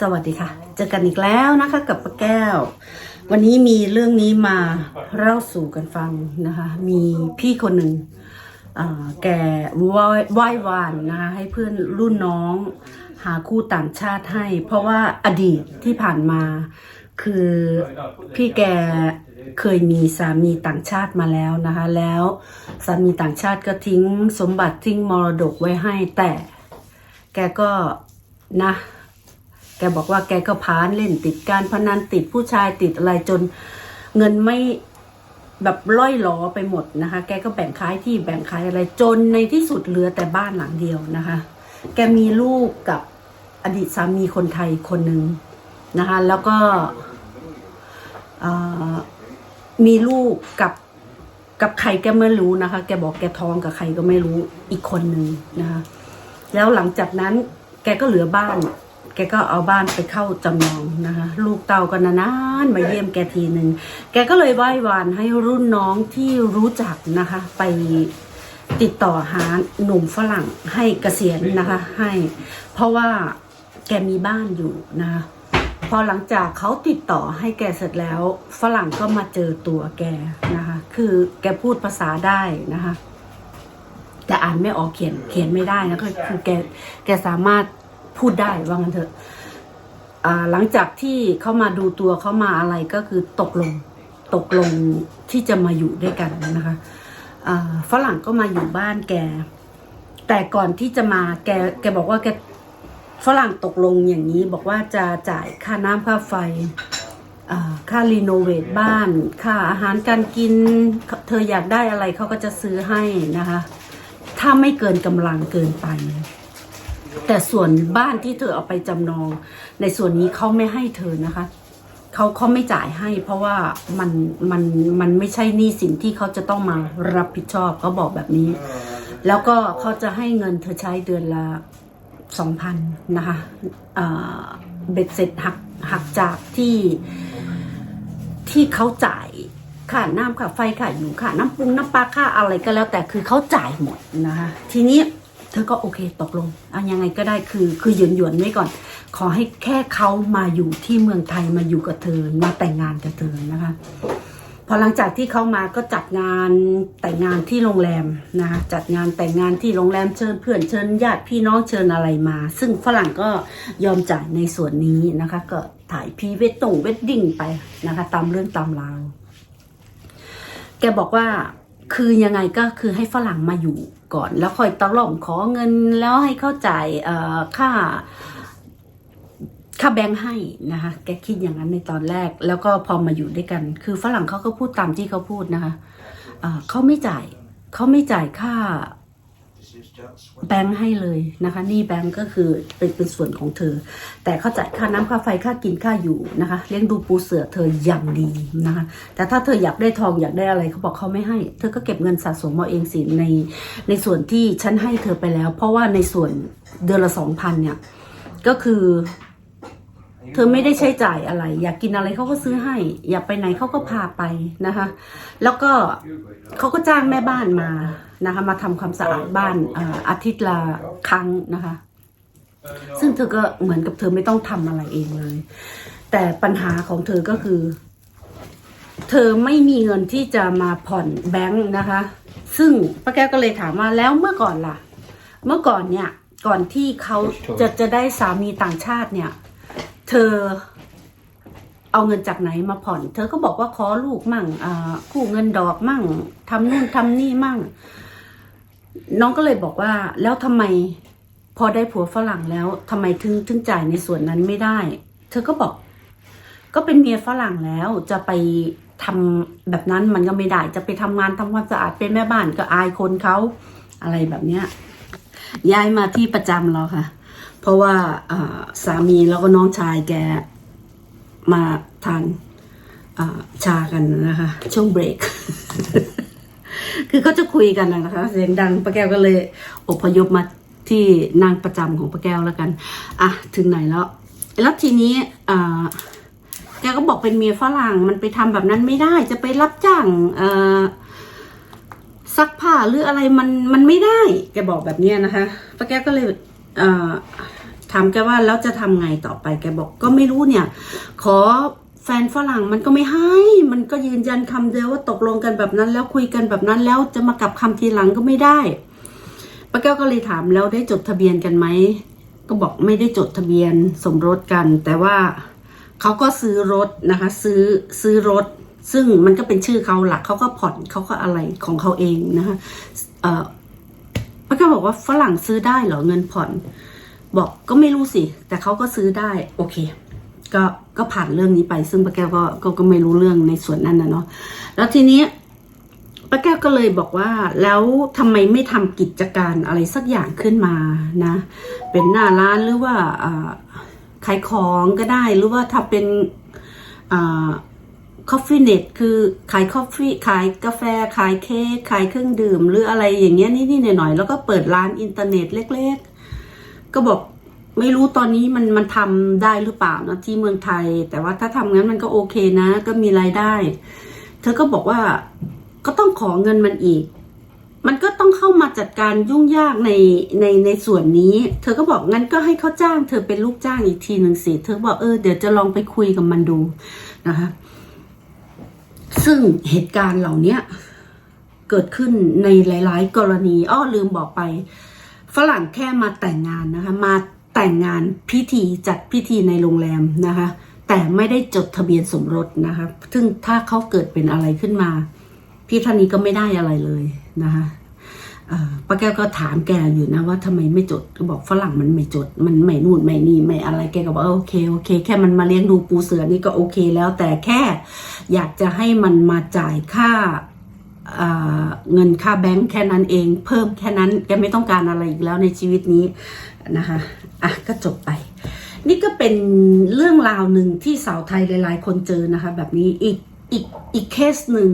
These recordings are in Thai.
สวัสดีค่ะ เจอกันอีกแล้วนะคะ กับป้าแก้ว วันนี้มีเรื่องนี้มาเล่าสู่กันฟังนะคะ มีพี่คนหนึ่งแกว้ไหว้วานนะคะให้เพื่อนรุ่นน้อง หาคู่ต่างชาติให้ เพราะว่าอดีตที่ผ่านมา คือพี่แก เคยมีสามีต่างชาติมาแล้วนะคะ แล้วสามีต่างชาติก็ทิ้งสมบัติทิ้งมรดกไว้ให้แต่ แกก็นะ แกบอกว่าแกก็พานเล่นติดการพนันติดผู้ชายติดอะไรจนเงินไม่แบบล่อยหลอไปหมดนะคะ แกก็แบ่งขายที่แบ่งขายอะไรจนในที่สุดเหลือแต่บ้านหลังเดียวนะคะ แกมีลูกกับอดีตสามีคนไทยคนหนึ่งนะคะ แล้วก็อ่อ มีลูกกับกับใครแกไม่รู้นะคะ แกบอกแกท้องกับใครก็ไม่รู้อีกคนหนึ่งนะคะ แล้วหลังจากนั้นแกก็เหลือบ้าน แกก็เอาบ้านไปเข้าจำนองนะคะ ลูกเต่าก็นานๆมาเยี่ยมแกทีหนึ่งแกก็เลยไหว้วานให้รุ่นน้องที่รู้จักนะคะ ไปติดต่อหาหนุ่มฝรั่งให้เกษียณนะคะ ให้ เพราะว่าแกมีบ้านอยู่นะคะ พอหลังจากเขาติดต่อให้แกเสร็จแล้ว ฝรั่งก็มาเจอตัวแกนะคะ คือแกพูดภาษาได้นะคะ แต่อ่านไม่ออกเขียนเขียนไม่ได้นะก็คือแกแกสามารถพูดได้ว่างั้นเถอะอ่าหลังจากที่เขามาดูตัวเขามาอะไรก็คือตกลงตกลงที่จะมาอยู่ด้วยกันนะคะอ่าฝรั่งก็มาอยู่บ้านแก แต่ก่อนที่จะมาแกแกบอกว่าแก ฝรั่งตกลงอย่างนี้บอกว่าจะจ่ายค่าน้ำค่าไฟค่ารีโนเวทบ้าน ค่าอาหารการกิน เธออยากได้อะไรเขาก็จะซื้อให้นะคะ ถ้าไม่เกินกำลังเกินไป แต่ส่วนบ้านที่เธอเอาไปจำนอง ในส่วนนี้เขาไม่ให้เธอนะคะเขาเขาไม่จ่ายให้ เพราะว่ามันมันมันไม่ใช่หนี้สินที่เขาจะต้องมารับผิดชอบเขาบอกแบบนี้ แล้วก็เขาจะให้เงินเธอใช้เดือนละ สองพันนะคะเบ็ดเสร็จหักหักจากที่ที่เขาจ่ายค่าน้ำค่าไฟค่าอยู่ค่าน้ำปรุงน้ำปลาค่าอะไรก็แล้ว แต่คือเขาจ่ายหมดนะคะ ทีนี้เธอก็โอเคตกลงอายังไงก็ได้คือคือหยวนหยวนไว้ก่อน ขอให้แค่เขามาอยู่ที่เมืองไทยมาอยู่กับเธอมาแต่งงานกับเธอนะคะ พอหลังจากที่เขามาก็จัดงานแต่งงานที่โรงแรมนะคะจัดงานแต่งงานที่โรงแรมเชิญเพื่อนเชิญญาติพี่น้องเชิญอะไรมา ซึ่งฝรั่งก็ยอมจ่ายในส่วนนี้นะคะ ก็ถ่ายพีเวดตงเวดดิ้งไปนะคะ ตามเรื่องตามราวแกบอกว่าคือยังไงก็คือให้ฝรั่งมาอยู่ก่อน แล้วค่อยตกลงขอเงินแล้วให้เขาจ่ายค่า ค่าแบงค์ให้นะคะ แกคิดอย่างนั้นในตอนแรก แล้วก็พอมาอยู่ด้วยกัน คือฝรั่งเขาก็พูดตามที่เขาพูดนะคะอ่าเขาไม่จ่ายเขาไม่จ่ายค่าแบงค์ให้เลยนะคะ นี่แบงค์ก็คือเป็นเป็นส่วนของเธอ แต่เขาจ่ายค่าน้ำค่าไฟค่ากินค่าอยู่นะคะ เลี้ยงดูปูเสือเธออย่างดีนะคะ แต่ถ้าเธออยากได้ทองอยากได้อะไรเขาบอกเขาไม่ให้ เธอก็เก็บเงินสะสมเอาเองสิในในส่วนที่ฉันให้เธอไปแล้ว เพราะว่าในส่วนเดือนละสองพันเนี่ย ก็คือ เธอไม่ได้ใช้จ่ายอะไร อยากกินอะไรเขาก็ซื้อให้ อยากไปไหนเขาก็พาไปนะคะ แล้วก็เขาก็จ้างแม่บ้านมานะคะ มาทำความสะอาดบ้านอาอาทิตย์ละครั้งนะคะ ซึ่งเธอก็เหมือนกับเธอไม่ต้องทำอะไรเองเลย แต่ปัญหาของเธอก็คือ เธอไม่มีเงินที่จะมาผ่อนแบงค์นะคะ ซึ่งป้าแก้วก็เลยถามว่าแล้วเมื่อก่อนล่ะ เมื่อก่อนเนี่ย ก่อนที่เขาจะจะได้สามีต่างชาติเนี่ย เธอเอาเงินจากไหนมาผ่อน เธอก็บอกว่าขอลูกมั่งกู้เงินดอกมั่งทำนู่นทำนี่มั่ง น้องก็เลยบอกว่า แล้วทำไมพอได้ผัวฝรั่งแล้วทำไมถึงถึงจ่ายในส่วนนั้นไม่ได้ เธอก็บอก ก็เป็นเมียฝรั่งแล้วจะไปทำแบบนั้นมันก็ไม่ได้ จะไปทำงานทำความสะอาดเป็นแม่บ้านก็อายคนเขาอะไรแบบเนี้ยย้ายมาที่ประจำเราค่ะ เพราะว่าสามีแล้วก็น้องชายแกมาทานชากันนะคะ ช่วงเบรก คือเขาจะคุยกันนะคะ เสียงดังป้าแก้วก็เลยอพยพมาที่นางประจำของป้าแก้วแล้วกัน อะ ถึงไหนแล้ว แล้วทีนี้อ่าแกก็บอกเป็นเมียฝรั่งมันไปทำแบบนั้นไม่ได้ จะไปรับจ้างเอ่อซักผ้าหรืออะไรมันมันไม่ได้ แกบอกแบบเนี้ยนะคะป้าแก้วก็เลย ถามแกว่าแล้วจะทำไงต่อไปแกบอกก็ไม่รู้เนี่ย ขอแฟนฝรั่งมันก็ไม่ให้ มันก็ยืนยันคำเดียวว่าตกลงกันแบบนั้น แล้วคุยกันแบบนั้นแล้วจะมากลับคำทีหลังก็ไม่ได้ป้าแก้วก็เลยถามแล้วได้จดทะเบียนกันไหมก็บอกไม่ได้จดทะเบียนสมรสกัน แต่ว่าเขาก็ซื้อรถนะคะ ซื้อซื้อรถ ซึ่งมันก็เป็นชื่อเขาหลักเขาก็ผ่อนเขาก็อะไรของเขาเองนะคะ ก้วบอกว่าฝรั่งซื้อได้เหรอเงินผ่อน บอกก็ไม่รู้สิ แต่เขาก็ซื้อได้ โอเค ก็ก็ผ่านเรื่องนี้ไป ซึ่งป้าแก้วก็ก็ก็ไม่รู้เรื่องในส่วนนั้นนะเนาะแล้วทีนี้ป้าแก้วก็เลยบอกว่า แล้วทำไมไม่ทำกิจการอะไรสักอย่างขึ้นมานะ เป็นหน้าร้านหรือว่าอ่าขายของก็ได้หรือว่าถ้าเป็นอ่า คอฟฟี่เน็ตคือขายคอฟฟี่ขายกาแฟ ขายเค้กขายเครื่องดื่ม หรืออะไรอย่างเงี้ยนิดๆหน่อยๆแล้วก็เปิดร้านอินเทอร์เน็ตเล็ก ๆ ก็บอกไม่รู้ตอนนี้มันมันทำได้หรือเปล่านะที่เมืองไทย แต่ว่าถ้าทำงั้นมันก็โอเคนะ ก็มีรายได้ เธอก็บอกว่าก็ต้องขอเงินมันอีก มันก็ต้องเข้ามาจัดการยุ่งยากในในในส่วนนี้ เธอก็บอกงั้นก็ให้เขาจ้าง เธอเป็นลูกจ้างอีกทีหนึ่งสิ เธอบอกเออเดี๋ยวจะลองไปคุยกับมันดูนะคะ ซึ่งเหตุการณ์เหล่านี้เกิดขึ้นในหลาย ๆ กรณีอ้อลืมบอกไปฝรั่งแค่มาแต่งงานนะคะ มาแต่งงานพิธีจัดพิธีในโรงแรมนะคะ แต่ไม่ได้จดทะเบียนสมรสนะคะ ซึ่งถ้าเขาเกิดเป็นอะไรขึ้นมา พี่ท่านนี้ก็ไม่ได้อะไรเลยนะคะ ป้าแก้วก็ถามแกอยู่นะว่าทำไมไม่จดก็บอกฝรั่งมันไม่จด มันไม่นู่นไม่นี่ไม่อะไรแกก็บอกโอเคโอเค แค่มันมาเลี้ยงดูปูเสือนี่ก็โอเคแล้ว แต่แค่อยากจะให้มันมาจ่ายค่าเอ่อเงินค่าแบงค์แค่นั้นเอง เพิ่มแค่นั้นแกไม่ต้องการอะไรอีกแล้วในชีวิตนี้นะคะอะก็จบไป นี่ก็เป็นเรื่องราวหนึ่งที่สาวไทยหลาย ๆ คนเจอนะคะ แบบนี้อีกอีกอีกเคสหนึ่ง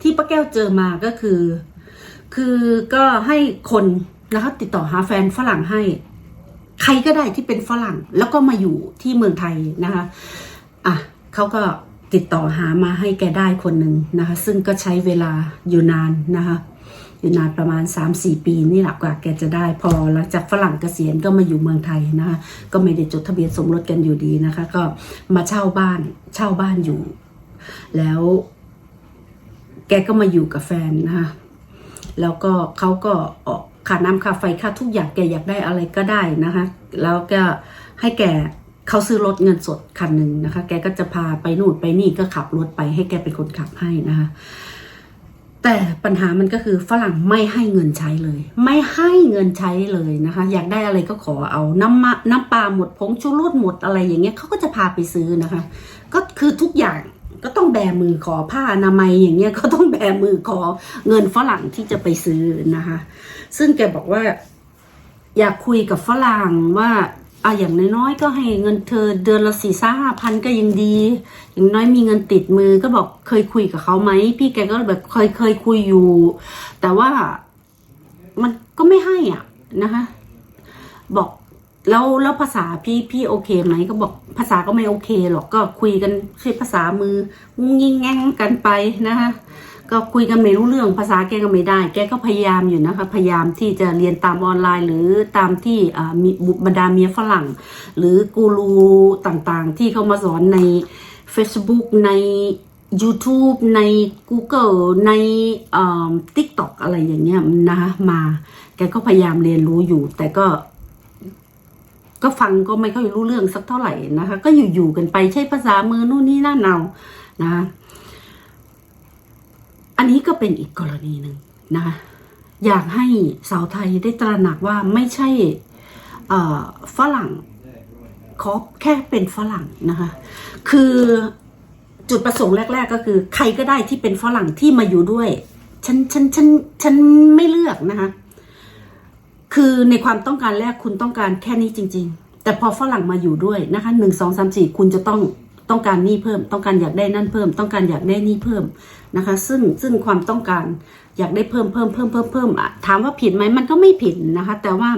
ที่ป้าแก้วเจอมาก็คือ คือก็ให้คนนะคะติดต่อหาแฟนฝรั่งให้ ใครก็ได้ที่เป็นฝรั่ง แล้วก็มาอยู่ที่เมืองไทยนะคะอะเขาก็ติดต่อหามาให้แกได้คนหนึ่งนะคะ ซึ่งก็ใช้เวลาอยู่นานนะคะอยู่นานประมาณ 3-4 ปีนี่แหละกว่าแกจะได้พอหลังจากฝรั่งเกษียณก็มาอยู่เมืองไทยนะคะก็ไม่ได้จดทะเบียนสมรสกันอยู่ดีนะคะ ก็มาเช่าบ้านเช่าบ้านอยู่ แล้วแกก็มาอยู่กับแฟนนะคะ แล้วก็เขาก็ออกค่าน้ำค่าไฟค่าทุกอย่างแกอยากได้อะไรก็ได้นะคะ แล้วก็ให้แกเขาซื้อรถเงินสดคันหนึ่งนะคะ แกก็จะพาไปนู่นไปนี่ก็ขับรถไปให้แกเป็นคนขับให้นะคะ แต่ปัญหามันก็คือฝรั่งไม่ให้เงินใช้เลย ไม่ให้เงินใช้เลยนะคะ อยากได้อะไรก็ขอเอาน้ำมะน้ำปลาหมดผงชูรสหมดอะไรอย่างเงี้ยเขาก็จะพาไปซื้อนะคะ ก็คือทุกอย่าง ก็ต้องแบมือขอผ้าอนามัยอย่างเงี้ยก็ต้องแบมือขอเงินฝรั่งที่จะไปซื้อนะคะ ซึ่งแกบอกว่า อยากคุยกับฝรั่งว่าอะอย่างน้อยๆก็ให้เงินเธอเดือนละสี่ห้าพันก็ยังดี อย่างน้อยมีเงินติดมือก็บอกเคยคุยกับเขาไหมพี่แกก็แบบเคยเคยคุยอยู่ แต่ว่ามันก็ไม่ให้อะนะคะ บอก แล้วแล้วภาษาพี่พี่โอเคไหมก็บอกภาษาก็ไม่โอเคหรอกก็คุยกันใช้ภาษามืองุ้งยิงแง่งกันไปนะคะก็คุยกันไม่รู้เรื่องภาษาแกก็ไม่ได้ แกก็พยายามอยู่นะคะพยายามที่จะเรียนตามออนไลน์ หรือตามที่มีบรรดาเมียฝรั่ง หรือกูรูต่างๆ ที่เขามาสอนใน Facebook ใน YouTube ใน Google ในอ่า TikTok อะไรอย่างเงี้ยนะคะมา แกก็พยายามเรียนรู้อยู่ แต่ก็ ก็ฟังก็ไม่ค่อยรู้เรื่องสักเท่าไหร่นะคะ ก็อยู่ๆกันไปใช้ภาษามือนู่นนี่นั่นเอานะคะอันนี้ก็เป็นอีกกรณีหนึ่งนะคะอยากให้สาวไทยได้ตระหนักว่าไม่ใช่ฝรั่งขอแค่เป็นฝรั่งนะคะ คือจุดประสงค์แรก ๆ ก็คือ ใครก็ได้ที่เป็นฝรั่งที่มาอยู่ด้วย ฉันฉันฉันฉันไม่เลือกนะคะ คือในความต้องการแรกคุณต้องการแค่นี้จริง ๆ แต่พอฝรั่งมาอยู่ด้วยนะคะหนึ่งสองสามสี่คุณจะต้องต้องการนี่เพิ่ม ต้องการอยากได้นั่นเพิ่ม ต้องการอยากได้นี่เพิ่มนะคะ ซึ่งซึ่งความต้องการอยากได้เพิ่มเพิ่มเพิ่มเพิ่มเพิ่มอะถามว่าผิดไหมมันก็ไม่ผิดนะคะ แต่ว่า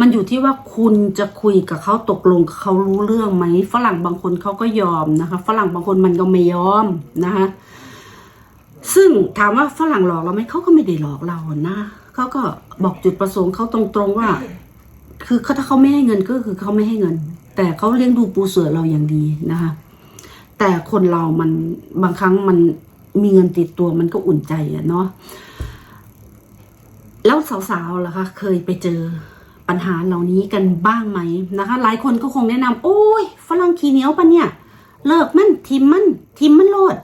มันอยู่ที่ว่าคุณจะคุยกับเขาตกลงเขารู้เรื่องไหมฝรั่งบางคนเขาก็ยอมนะคะ ฝรั่งบางคนมันก็ไม่ยอมนะคะ ซึ่งถามว่าฝรั่งหลอกเราไหมเขาก็ไม่ได้หลอกเรานะเขาก็ บอกจุดประสงค์เขาตรงๆว่า คือเขาถ้าเขาไม่ให้เงินก็คือเขาไม่ให้เงิน แต่เขาเลี้ยงดูปูเสือเราอย่างดีนะคะ แต่คนเรามันบางครั้งมันมีเงินติดตัวมันก็อุ่นใจอะเนาะแล้วสาวๆล่ะคะ เคยไปเจอปัญหาเหล่านี้กันบ้างไหมนะคะ หลายคนก็คงแนะนำโอ้ยฝรั่งขี้เหนียวปะเนี่ย เลิกมันทิมมันทิมมันโลด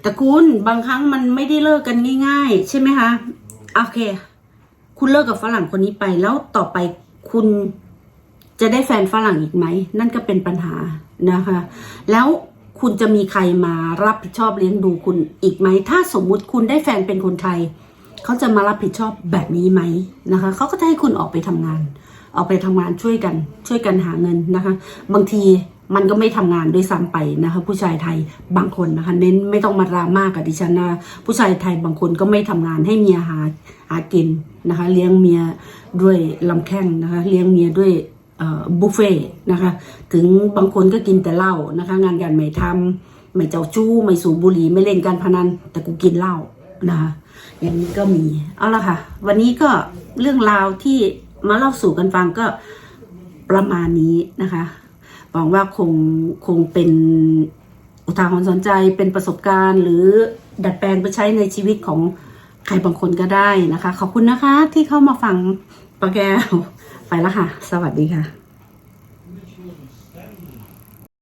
แต่คุณบางครั้งมันไม่ได้เลิกกันง่าย ๆ ใช่ไหมคะโอเค คุณเลิกกับฝรั่งคนนี้ไป แล้วต่อไปคุณจะได้แฟนฝรั่งอีกไหม นั่นก็เป็นปัญหานะคะ แล้วคุณจะมีใครมารับผิดชอบเลี้ยงดูคุณอีกไหม ถ้าสมมุติคุณได้แฟนเป็นคนไทย เขาจะมารับผิดชอบแบบนี้ไหมนะคะ เขาก็จะให้คุณออกไปทำงาน ออกไปทำงานช่วยกัน ช่วยกันหาเงินนะคะ บางที มันก็ไม่ทำงานด้วยซ้ำไปนะคะผู้ชายไทยบางคนนะคะเน้นไม่ต้องมาดราม่ากับดิฉันนะผู้ชายไทยบางคนก็ไม่ทำงานให้เมียหาหากินนะคะเลี้ยงเมียด้วยลำแข้งนะคะเลี้ยงเมียด้วยบุฟเฟ่นะคะถึงบางคนก็กินแต่เหล้านะคะงานการไม่ทำไม่เจ้าจู้ไม่สูบบุหรี่ไม่เล่นการพนัน แต่กูกินเหล้านะคะอย่างนี้ก็มีเอาละค่ะ วันนี้ก็เรื่องราวที่มาเล่าสู่กันฟังก็ประมาณนี้นะคะ หวังว่าคงคงเป็นอุทาหรณ์สนใจเป็นประสบการณ์ หรือดัดแปลงไปใช้ในชีวิตของใครบางคนก็ได้นะคะ ขอบคุณนะคะที่เข้ามาฟังปะแก้ว ไปแล้วค่ะ สวัสดีค่ะ